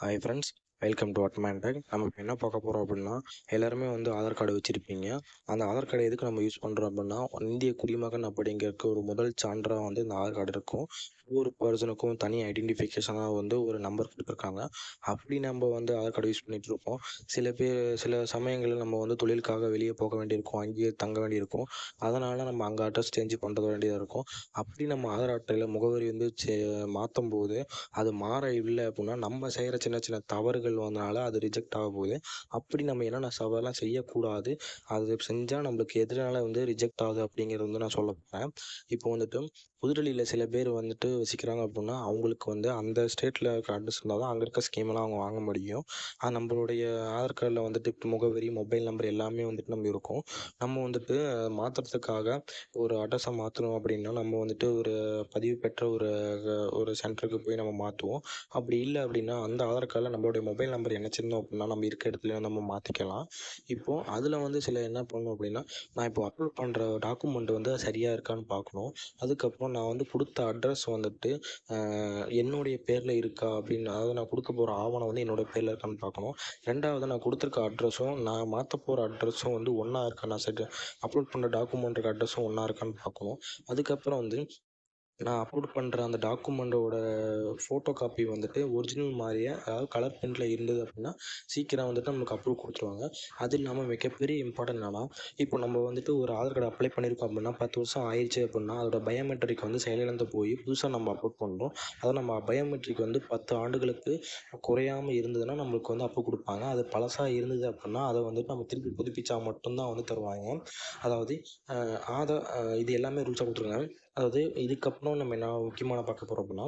Hi friends welcome to அட்மேன் நம்ம இப்போ என்ன பார்க்க போகிறோம் அப்படின்னா எல்லாருமே வந்து ஆதார் கார்டு வச்சுருப்பீங்க. அந்த ஆதார் கார்டு எதுக்கு நம்ம யூஸ் பண்ணுறோம் அப்படின்னா இந்திய குடிமகன் அப்படிங்கிறக்கு ஒரு முதல் சான்றாக வந்து இந்த ஆதார் கார்டு இருக்கும். ஒவ்வொரு பர்சனுக்கும் தனி ஐடென்டிஃபிகேஷனாக வந்து ஒரு நம்பர் கொடுத்துருக்காங்க. அப்படி நம்ம வந்து ஆதார் கார்டு யூஸ் பண்ணிகிட்டு இருப்போம். சில பேர் சில சமயங்களில் நம்ம வந்து தொழிலுக்காக வெளியே போக வேண்டியிருக்கும். அங்கேயே தங்க வேண்டியிருக்கும். அதனால் நம்ம அங்கே அட்ரஸ் சேஞ்ச் பண்ணுறது வேண்டியதாக இருக்கும். அப்படி நம்ம ஆதார் அட்டையில் முகவரி வந்து சே மாற்றும் போது அது மாற இல்லை அப்படின்னா நம்ம செய்கிற சின்ன சின்ன தவறுகள் வந்தனால அது ரிஜெக்ட் ஆக போகுது. அப்படி நம்ம என்னென்ன சவாலாம் செய்யக்கூடாது. அது செஞ்சால் நம்மளுக்கு எதனால வந்து ரிஜெக்ட் ஆகுது அப்படிங்கிறது வந்து நான் சொல்ல போகிறேன் இப்போ வந்துட்டு புதுடெல்லியில் சில பேர் வந்துட்டு வசிக்கிறாங்க அப்படின்னா அவங்களுக்கு வந்து அந்த ஸ்டேட்டில் இருக்க அட்ரஸ் இருந்தால் தான் அங்கே இருக்க ஸ்கீமெல்லாம் அவங்க வாங்க முடியும். நம்மளுடைய ஆதார் கார்டில் வந்துட்டு முகவரி மொபைல் நம்பர் எல்லாமே வந்துட்டு நம்ம இருக்கும். நம்ம வந்துட்டு மாற்றுறதுக்காக ஒரு அட்ரஸை மாற்றணும் அப்படின்னா நம்ம வந்துட்டு ஒரு பதிவு பெற்ற ஒரு ஒரு சென்டருக்கு போய் நம்ம மாற்றுவோம் அப்படி இல்லை அப்படின்னா அந்த ஆதார் கார்டில் நம்மளுடைய மொபைல் மொபைல் நம்பர் இணைச்சிருந்தோம் அப்படின்னா நம்ம இருக்க இடத்துல நம்ம மாற்றிக்கலாம் இப்போது அதில் வந்து சில என்ன பண்ணணும் அப்படின்னா நான் இப்போ அப்லோட் பண்ணுற டாக்குமெண்ட் வந்து சரியாக இருக்கான்னு பார்க்கணும். அதுக்கப்புறம் நான் வந்து கொடுத்த அட்ரஸ் வந்துட்டு என்னுடைய பேரில் இருக்கா அப்படின்னு அதாவது நான் கொடுக்க போகிற ஆவணம் வந்து என்னோட பேரில் இருக்கான்னு பார்க்கணும். ரெண்டாவது நான் கொடுத்துருக்க அட்ரஸும் நான் மாற்ற போகிற அட்ரஸும் வந்து ஒன்றா இருக்கா? நான் செட் அப்லோட் பண்ணுற டாக்குமெண்ட்டுக்கு அட்ரஸும் ஒன்றா இருக்கான்னு பார்க்கணும். அதுக்கப்புறம் வந்து நான் அப்லோட் பண்ணுற அந்த டாக்குமெண்ட்டோட ஃபோட்டோ காப்பி வந்துட்டு ஒரிஜினல் மாதிரியே அதாவது கலர் பிரிண்டில் இருந்தது அப்படின்னா சீக்கிரம் வந்துட்டு நமக்கு அப்ரூவ் கொடுத்துருவாங்க. அது இல்லாமல் மிகப்பெரிய இம்பார்ட்டன்ட் என்னன்னா இப்போ நம்ம வந்துட்டு ஒரு ஆதார் கார்டு அப்ளை பண்ணியிருக்கோம் அப்படின்னா பத்து வருஷம் ஆயிடுச்சு அப்படின்னா அதோட பயோமெட்ரிக் வந்து செயலிழந்து போய் புதுசாக நம்ம அப்லோட் பண்ணுறோம் அதை நம்ம பயோமெட்ரிக் வந்து பத்து ஆண்டுகளுக்கு குறையாமல் இருந்ததுன்னா நம்மளுக்கு வந்து அப்ரூவ் கொடுப்பாங்க. அது பழசாக இருந்தது அப்படின்னா அதை வந்துட்டு நம்ம திருப்பி புதுப்பிச்சா மட்டும்தான் வந்து தருவாங்க. அதாவது ஆதார் இது எல்லாமே ரூல்ஸாக கொடுத்துருக்காங்க. அதாவது இதுக்கப்புறம் நம்ம என்ன முக்கியமான பார்க்க போகிறோம் அப்படின்னா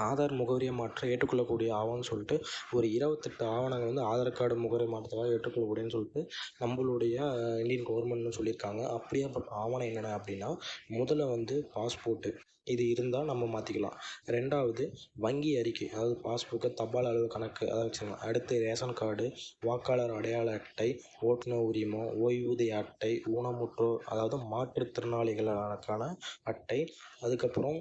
ஆதார் முகவரியை மாற்ற ஏற்றுக்கொள்ளக்கூடிய ஆவணம்னு சொல்லிட்டு ஒரு இருபத்தெட்டு ஆவணங்கள் வந்து ஆதார் கார்டு முகவரி மாற்றத்துக்காக ஏற்றுக்கொள்ளக்கூடியன்னு சொல்லிட்டு நம்மளுடைய இந்தியன் கவர்மெண்ட்னு சொல்லியிருக்காங்க. அப்படியே ஆவணம் என்னென்ன அப்படின்னா முதல்ல வந்து பாஸ்போர்ட்டு. இது இருந்தால் நம்ம மாற்றிக்கலாம் ரெண்டாவது வங்கி அறிக்கை. அதாவது பாஸ்புக்கு தபால் அளவு கணக்கு அதை வச்சுக்கலாம் அடுத்து ரேஷன் கார்டு வாக்காளர் அடையாள அட்டை ஓட்டுநர் உரிமம் ஓய்வூதிய அட்டை ஊனமுற்றோர் அதாவது மாற்றுத்திறனாளிகளுக்கான அட்டை அதுக்கப்புறம்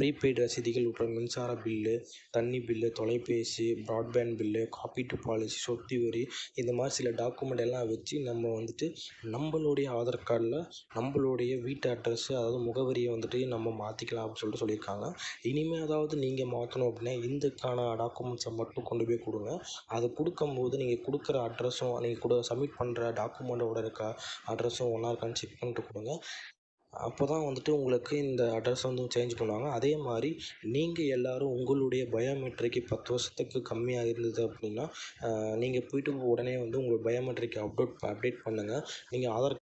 ப்ரீபெய்டு ரசீதுகள் உட்பட மின்சார பில்லு தண்ணி பில்லு தொலைபேசி ப்ராட்பேண்ட் பில்லு காப்பீட்டு பாலிசி சொத்து வரி இந்த மாதிரி சில டாக்குமெண்ட் எல்லாம் வச்சு நம்ம வந்துட்டு நம்மளுடைய ஆதார் கார்டில் நம்மளுடைய வீட்டு அட்ரஸ்ஸு அதாவது முகவரியை வந்துட்டு நம்ம மாற்றிக்கலாம் அப்படின்னு சொல்லிட்டு சொல்லியிருக்காங்க. இனிமேல் அதாவது நீங்கள் மாற்றணும் அப்படின்னா இதுக்கான டாக்குமெண்ட்ஸை மட்டும் கொண்டு போய் கொடுங்க. அது கொடுக்கும்போது நீங்கள் கொடுக்குற அட்ரஸும் நீங்கள் கொடு சப்மிட் பண்ணுற டாக்குமெண்ட்டோட இருக்க அட்ரஸும் ஒன்றா இருக்கான்னு செக் பண்ணிட்டு கொடுங்க. அப்போ தான் வந்துட்டு உங்களுக்கு இந்த அட்ரஸ் வந்து சேஞ்ச் பண்ணுவாங்க. அதே மாதிரி நீங்கள் எல்லாரும் உங்களுடைய பயோமெட்ரிக்கு பத்து வருஷத்துக்கு கம்மியாக இருந்தது அப்படின்னா நீங்கள் போயிட்டு உடனே வந்து உங்கள் பயோமெட்ரிக்கை அப்டேட் அப்டேட் பண்ணுங்கள் நீங்கள் ஆதார்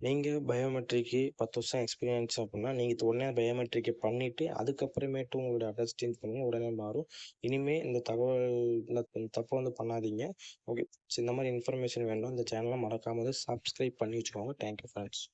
நீங்கள் பயோமெட்ரிக்கு பத்து வருஷம் எக்ஸ்பீரியன்ஸ் அப்படின்னா நீங்கள் உடனே பயோமெட்ரிக்கை பண்ணிவிட்டு அதுக்கப்புறமேட்டு உங்களோட அட்ரஸ் சேஞ்ச் பண்ணுங்கள் உடனே மாறும். இனிமேல் இந்த தகவல் இந்த தப்பை வந்து பண்ணாதீங்க. ஓகே இந்த மாதிரி இன்ஃபர்மேஷன் வேணும் இந்த சேனலை மறக்காமல் சப்ஸ்கிரைப் பண்ணி வச்சுக்கோங்க. Thank you friends